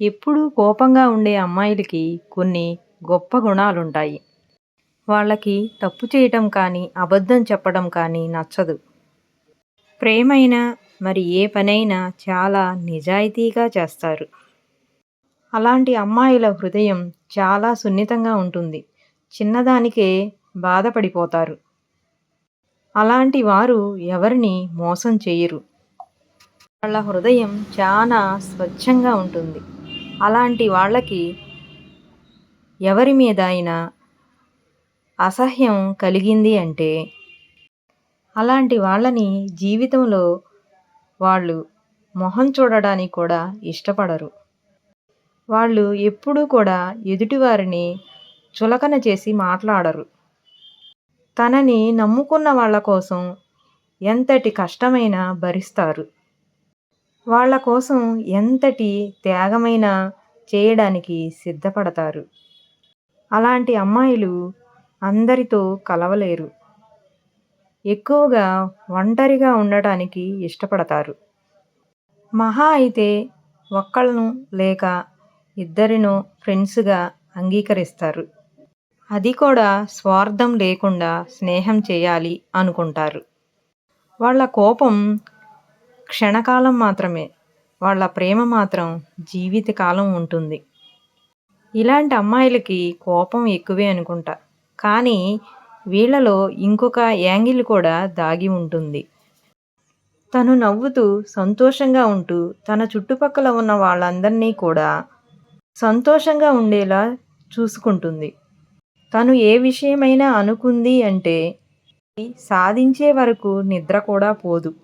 ఎప్పుడూ కోపంగా ఉండే అమ్మాయిలకి కొన్ని గొప్ప గుణాలుంటాయి. వాళ్ళకి తప్పు చేయటం కానీ, అబద్ధం చెప్పడం కానీ నచ్చదు. ప్రేమైనా, మరి ఏ పనైనా చాలా నిజాయితీగా చేస్తారు. అలాంటి అమ్మాయిల హృదయం చాలా సున్నితంగా ఉంటుంది. చిన్నదానికే బాధపడిపోతారు. అలాంటి వారు ఎవరిని మోసం చేయరు వాళ్ళ హృదయం చాలా స్వచ్ఛంగా ఉంటుంది. అలాంటి వాళ్ళకి ఎవరి మీద అయినా అసహ్యం కలిగింది అంటే అలాంటి వాళ్ళని జీవితంలో వాళ్ళు మొహం చూడడానికి కూడా ఇష్టపడరు. వాళ్ళు ఎప్పుడూ కూడా ఎదుటివారిని చులకన చేసి మాట్లాడరు. తనని నమ్ముకున్న వాళ్ళ కోసం ఎంతటి కష్టమైనా భరిస్తారు. వాళ్ళ కోసం ఎంతటి త్యాగమైనా చేయడానికి సిద్ధపడతారు. అలాంటి అమ్మాయిలు అందరితో కలవలేరు. ఎక్కువగా ఒంటరిగా ఉండటానికి ఇష్టపడతారు. మహా అయితే ఒక్కళ్ళను లేక ఇద్దరినో ఫ్రెండ్స్గా అంగీకరిస్తారు. అది కూడా స్వార్థం లేకుండా స్నేహం చేయాలి అనుకుంటారు. వాళ్ళ కోపం క్షణకాలం మాత్రమే. వాళ్ళ ప్రేమ మాత్రం జీవితకాలం ఉంటుంది. ఇలాంటి అమ్మాయిలకి కోపం ఎక్కువే అనుకుంటా. కానీ వీళ్ళలో ఇంకొక యాంగిల్ కూడా దాగి ఉంటుంది. తను నవ్వుతూ, సంతోషంగా ఉంటూ తన చుట్టుపక్కల ఉన్న వాళ్ళందర్నీ కూడా సంతోషంగా ఉండేలా చూసుకుంటుంది. తను ఏ విషయమైనా అనుకుంది అంటే అది సాధించే వరకు నిద్ర కూడా పోదు.